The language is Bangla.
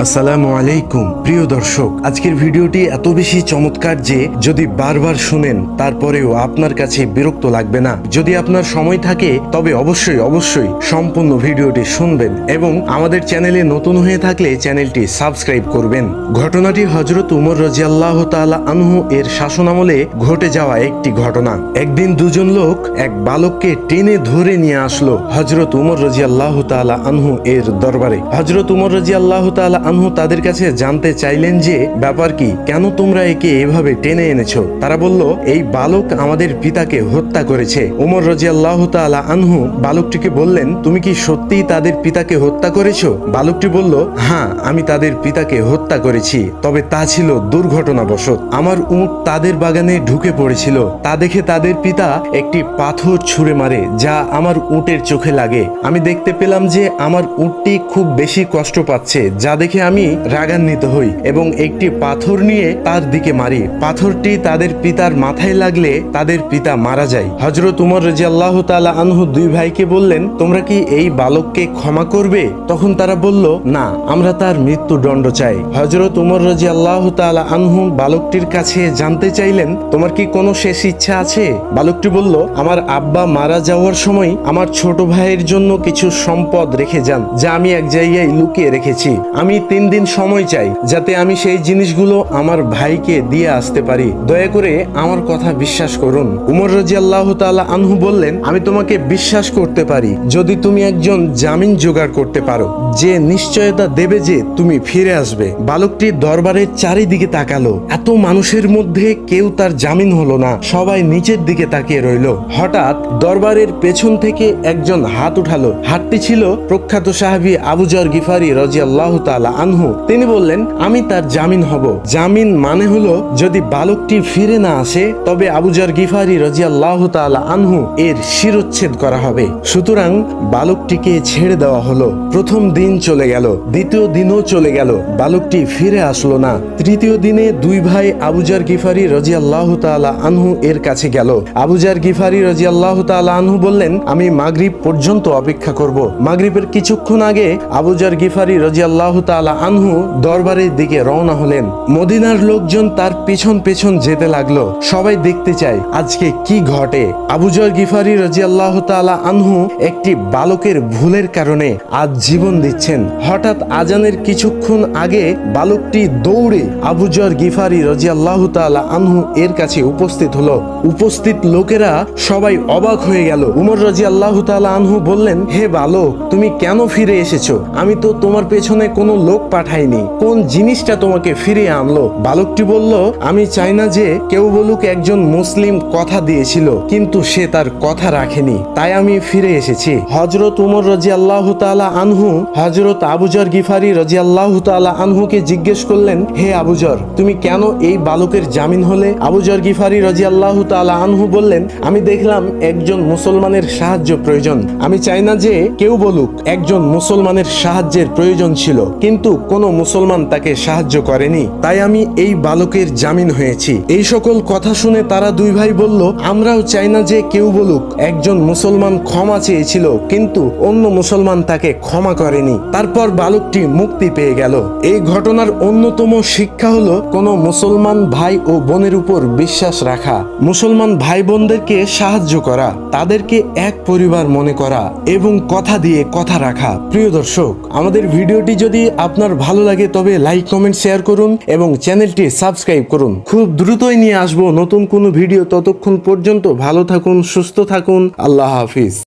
আসসালামু আলাইকুম, প্রিয় দর্শক। আজকের ভিডিওটি এত বেশি চমৎকার যে, যদি বারবার শুনেন, তারপরেও আপনার কাছে বিরক্ত লাগবে না। যদি আপনার সময় থাকে, তবে অবশ্যই অবশ্যই সম্পূর্ণ ভিডিওটি শুনবেন এবং আমাদের চ্যানেলে নতুন হয়ে থাকলে চ্যানেলটি সাবস্ক্রাইব করবেন। ঘটনাটি হজরত উমর রাজিয়াল্লাহ তাআলা আনহু এর শাসনামলে ঘটে যাওয়া একটি ঘটনা। একদিন দুজন লোক এক বালককে টেনে ধরে নিয়ে আসলো হজরত উমর রাজিয়াল্লাহ তাআলা আনহু এর দরবারে। হজরত উমর রাজিয়াল্লাহ তাআলা আনহু তাদের কাছে জানতে চাইলেন যে, ব্যাপার কি? কেন তোমরা একে এভাবে টেনে এনেছো? তারা বলল, এই বালক আমাদের পিতাকে হত্যা করেছে। উমর রাজিয়াল্লাহ তাআলা আনহু বালকটিকে বললেন, তুমি কি সত্যিই তাদের পিতাকে হত্যা করেছ? বালকটি বলল হ্যাঁ আমি তাদের পিতাকে হত্যা করেছি, তবে তা ছিল দুর্ঘটনাবশত। আমার উট তাদের বাগানে ঢুকে পড়েছিল। তা দেখে তাদের পিতা একটি পাথর ছুঁড়ে মারে, যা আমার উটের চোখে লাগে। আমি দেখতে পেলাম যে, আমার উটটি খুব বেশি কষ্ট পাচ্ছে, যা দেখে আমি রাগান্বিত হই এবং একটি পাথর নিয়ে তার দিকে মারি। পাথরটি তাদের পিতার মাথায় লাগলে তাদের পিতা মারা যায়। হজরত উমর রাজি আল্লাহ তালা আনহু দুই ভাইকে বললেন, তোমরা কি এই বালককে ক্ষমা করবে? তখন তারা বলল, না, আমরা তার মৃত্যুদণ্ড চাই। হজরত উমর রাজি আল্লাহ তালা আনহু বালকটির কাছে জানতে চাইলেন, তোমার কি কোনো শেষ ইচ্ছা আছে? বালকটি বলল, আমার আব্বা মারা যাওয়ার সময় আমার ছোট ভাইয়ের জন্য কিছু সম্পদ রেখে যান, যা আমি এক জায়গায় লুকিয়ে রেখেছি। আমি তিন দিন সময় চাই, যাতে আমি সেই জিনিসগুলো আমার ভাইকে দিয়ে আসতে পারি। দয়া করে আমার কথা বিশ্বাস করুন। উমর রাজি আল্লাহ তাআলা আনহু বললেন, আমি তোমাকে বিশ্বাস করতে পারি, যদি তুমি একজন জামিন জোগাড় করতে পারো। যে নিশ্চয়তা দেবে যে তুমি ফিরে আসবে। বালকটি দরবারের চারিদিকে তাকালো। এত মানুষের মধ্যে কেউ তার জামিন হলো না। সবাই নিচের দিকে তাকিয়ে রইল। হঠাৎ দরবারের পেছন থেকে একজন হাত উঠালো। হাতটি ছিল প্রখ্যাত সাহাবী আবুজর গিফারি রাজি আল্লাহ তালা আনহু, তিনি বললেন, আমি তার জামিন হব। জামিন মানে হলো, যদি বালকটি ফিরে না আসে, তবে আবুজর গিফারি রাজি আল্লাহ তালা আনহু এর শিরোচ্ছেদ করা হবে। সুতরাং বালকটিকে ছেড়ে দেওয়া হলো। প্রথম দিন চলে গেল, দ্বিতীয় দিনও চলে গেল, বালকটি ফিরে আসলো না। তৃতীয় দিনে দুই ভাই আবুজার গিফারি রাজি আল্লাহ তালা আনহু এর কাছে গেল। আবুজার গিফারি রাজি আল্লাহ তালা আনহু বললেন, আমি মাগরিব পর্যন্ত অপেক্ষা করব। মাগরিবের কিছুক্ষণ আগে আবুজার গিফারি রাজি আল্লাহ তালা আনহু দরবারের দিকে রওনা হলেন। মদিনার লোকজন তার পেছন পেছন যেতে লাগল। সবাই দেখতে চায়, আজকে কি ঘটে? আবুজর গিফারি রাজি আল্লাহ তালা আনহু একটি বালকের ভুলের কারণে আজ জীবন দিচ্ছেন। হঠাৎ আজানের কিছুক্ষণ আগে বালকটি দৌড়ে আবুজর গিফারি রাজি আল্লাহ তালা আনহু এর কাছে উপস্থিত হলো। উপস্থিত লোকেরা সবাই অবাক হয়ে গেল। উমর রাজি আল্লাহ তালা আনহু বললেন, হে বালক, তুমি কেন ফিরে এসেছ? আমি তো তোমার পেছনে কোনো লোক পাঠাইনি কোন জিনিসটা তোমাকে ফিরিয়ে আনলো? বালকটি বলল, আমি চাই না যে কেউ বলুক একজন মুসলিম কথা দিয়েছিল, কিন্তু সে তার কথা রাখেনি। তাই আমি ফিরে এসেছি। হজরত উমর রাজি আল্লাহ তালা আনহু হজরত আবুজর গিফারি রাজি আল্লাহ তালা আনহুকে জিজ্ঞেস করলেন, হে আবুজর তুমি কেন এই বালকের জামিন হলে? আবুজর গিফারি রাজি আল্লাহ তালা আনহু বললেন, আমি দেখলাম একজন মুসলমানের সাহায্য প্রয়োজন। আমি চাই না যে কেউ বলুক একজন মুসলমানের সাহায্যের প্রয়োজন ছিল কিন্তু কোনো মুসলমান তাকে সাহায্য করেনি। তাই আমি এই বালকের জামিন হয়েছি। এই সকল কথা শুনে তারা দুই ভাই বলল, আমরাও চাই না যে কেউ বলুক, একজন মুসলমান ক্ষমা চেয়েছিল, কিন্তু অন্য মুসলমান তাকে ক্ষমা করেনি। তারপর বালকটি মুক্তি পেয়ে গেল। এই ঘটনার অন্যতম শিক্ষা হলো, কোনো মুসলমান ভাই ও বোনের উপর বিশ্বাস রাখা। মুসলমান ভাই বোনদেরকে সাহায্য করা, তাদেরকে এক পরিবার মনে করা এবং কথা দিয়ে কথা রাখা। প্রিয় দর্শক, আমাদের ভিডিওটি যদি আপনার ভালো লাগে তবে লাইক কমেন্ট শেয়ার করুন এবং চ্যানেলটি সাবস্ক্রাইব করুন। খুব দ্রুতই নিয়ে আসব নতুন কোনো ভিডিও ততক্ষণ পর্যন্ত। ভালো থাকুন, সুস্থ থাকুন। আল্লাহ হাফিজ।